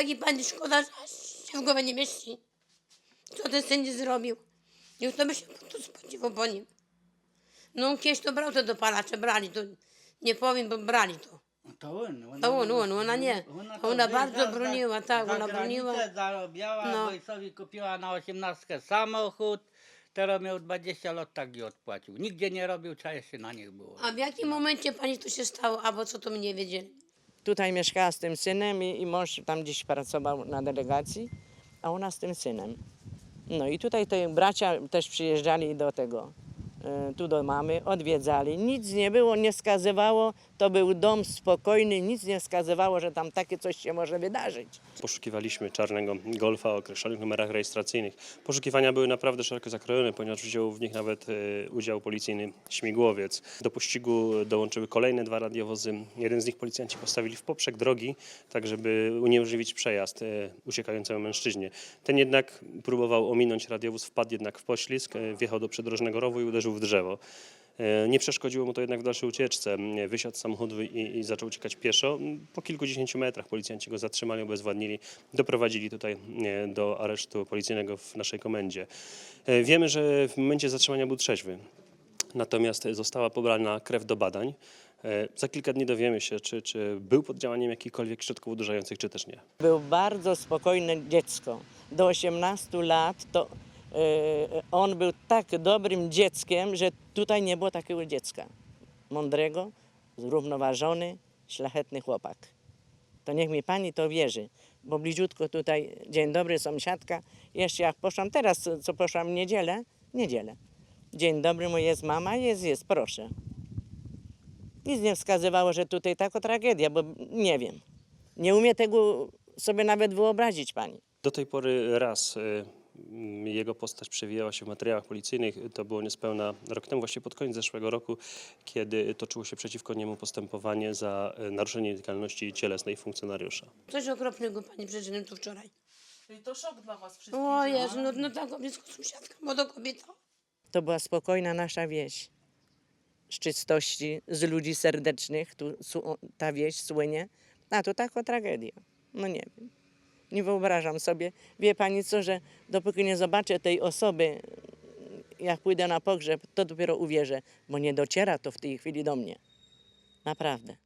Taki pani szkoda, że aż się w głowę nie mieści. Co ten sędzia zrobił? Niech to by się po to spodziewał po nim. No kiedyś to brał te dopalacze, brali to. Nie powiem, bo brali to. To on, ona, To on, on, ona nie. to Ona wyjechała bardzo za- broniła, tak, za ona broniła. Zarobiała, No. Wojsowi kupiła na osiemnastkę samochód. Teraz miał 20 lat, tak i odpłacił. Nigdzie nie robił, trzeba jeszcze na nich było. A w jakim momencie pani to się stało, albo co to my nie wiedzieli? Tutaj mieszkała z tym synem i, i mąż tam gdzieś pracował na delegacji, a ona z tym synem. No i tutaj te bracia też przyjeżdżali do tego, tu do mamy, odwiedzali. Nic nie było, nie wskazywało, to był dom spokojny, nic nie wskazywało, że tam takie coś się może wydarzyć. Poszukiwaliśmy czarnego golfa o określonych numerach rejestracyjnych. Poszukiwania były naprawdę szeroko zakrojone, ponieważ wziął w nich nawet e, udział policyjny śmigłowiec. Do pościgu dołączyły kolejne dwa radiowozy. Jeden z nich policjanci postawili w poprzek drogi, tak żeby uniemożliwić przejazd e, uciekającemu mężczyźnie. Ten jednak próbował ominąć radiowóz, wpadł jednak w poślizg, wjechał do przydrożnego rowu i uderzył w drzewo. E, Nie przeszkodziło mu to jednak w dalszej ucieczce. E, Wysiadł z samochodu i, i zaczął uciekać pieszo. Po kilkudziesięciu metrach policjanci go zatrzymali, obezwładnili, doprowadzili tutaj e, do aresztu policyjnego w naszej komendzie. Wiemy, że w momencie zatrzymania był trzeźwy, natomiast została pobrana krew do badań. Za kilka dni dowiemy się, czy, czy był pod działaniem jakichkolwiek środków uderzających, czy też nie. Był bardzo spokojne dziecko. Do 18 lat to on był tak dobrym dzieckiem, że tutaj nie było takiego dziecka. Mądrego, zrównoważony, szlachetny chłopak. To niech mi pani to wierzy, bo bliziutko tutaj, dzień dobry sąsiadka, jeszcze jak poszłam, teraz co, poszłam w niedzielę, niedzielę. Dzień dobry, mój jest mama, jest, jest, proszę. Nic nie wskazywało, że tutaj taka tragedia, bo nie wiem. Nie umie tego sobie nawet wyobrazić pani. Do tej pory raz y, jego postać przewijała się w materiałach policyjnych. To było niespełna rok temu, właśnie pod koniec zeszłego roku, kiedy toczyło się przeciwko niemu postępowanie za y, naruszenie nietykalności cielesnej funkcjonariusza. Coś okropnego pani przeczytałem tu wczoraj. Czyli to szok dla was wszystkich. O Jezu, no, no ta blisko sąsiadka, młoda kobieta. To była spokojna nasza wieś. Z czystości, z ludzi serdecznych, tu su- ta wieś słynie. A to taka tragedia. No nie wiem. Nie wyobrażam sobie. Wie pani co, że dopóki nie zobaczę tej osoby, jak pójdę na pogrzeb, to dopiero uwierzę, bo nie dociera to w tej chwili do mnie. Naprawdę.